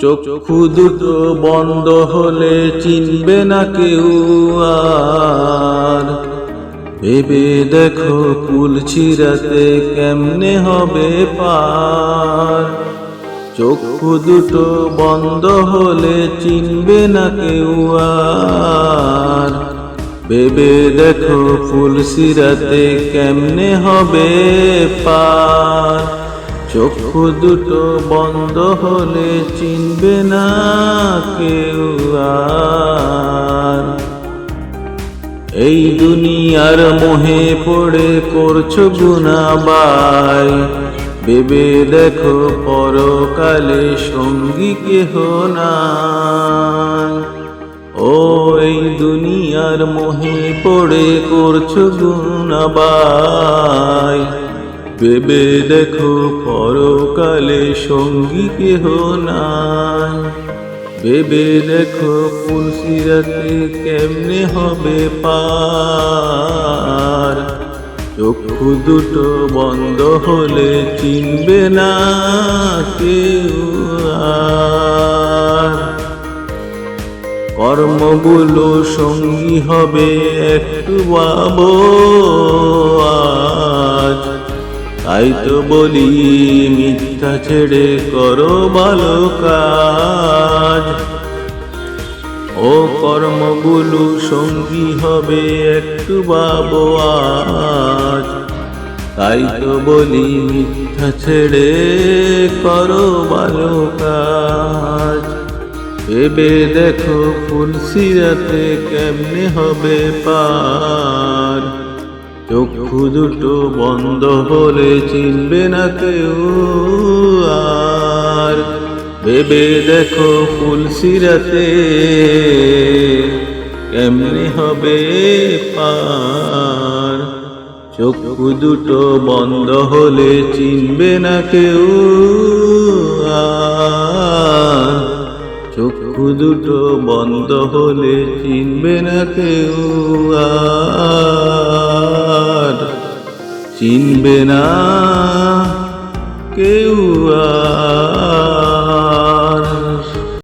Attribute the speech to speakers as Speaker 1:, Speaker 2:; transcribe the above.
Speaker 1: চক্ষু দুটো বন্ধ হলে চিনবে না কেউ আর। ভেবে দেখো কুল ছিড়াতে কেমনে হবে পার। চক্ষু দুটো বন্ধ হলে চিনবে না কেউ আর। ভেবে দেখো ফুল সিরাতে কেমনে হবে পার। চক্ষু দুটো বন্ধ হলে চিনবে না কেউ আর। এই দুনিয়ার মোহে পড়ে করছ গুনাবাই ভেবে দেখো পরকালে সঙ্গী কেহ নাই। ও এই দুনিয়ার মোহে পড়ে করছ গুনাবাই ভেবে দেখো পরকালে সঙ্গী কেহ নাই। ভেবে দেখো ফুলসিরাতে কেমনে হবে পার। চক্ষু দুটো বন্ধ হলে চিনবে না কেউ আর। কর্মগুলো সঙ্গী হবে একটু বাবো তাই তো বলি, মিথ্যা ছেড়ে করো ভালো কাজ ও কর্মগুলো সঙ্গী হবে একটু বাবো আজ তাই তো বলি, মিথ্যা ছেড়ে করো ভালো কাজ ভেবে দেখো ফুল সিরাতে কেমনে হবে পার। চক্ষু দুটো বন্ধ হলে চিনবে না কেউ আর। ভেবে দেখো ফুল সিরাতে কেমনে হবে পার। চক্ষু দুটো বন্ধ হলে চিনবে না কেউ চক্ষু দুটো বন্ধ হলে চিনবে না কেউ আর। চিনবে না কেউ আর।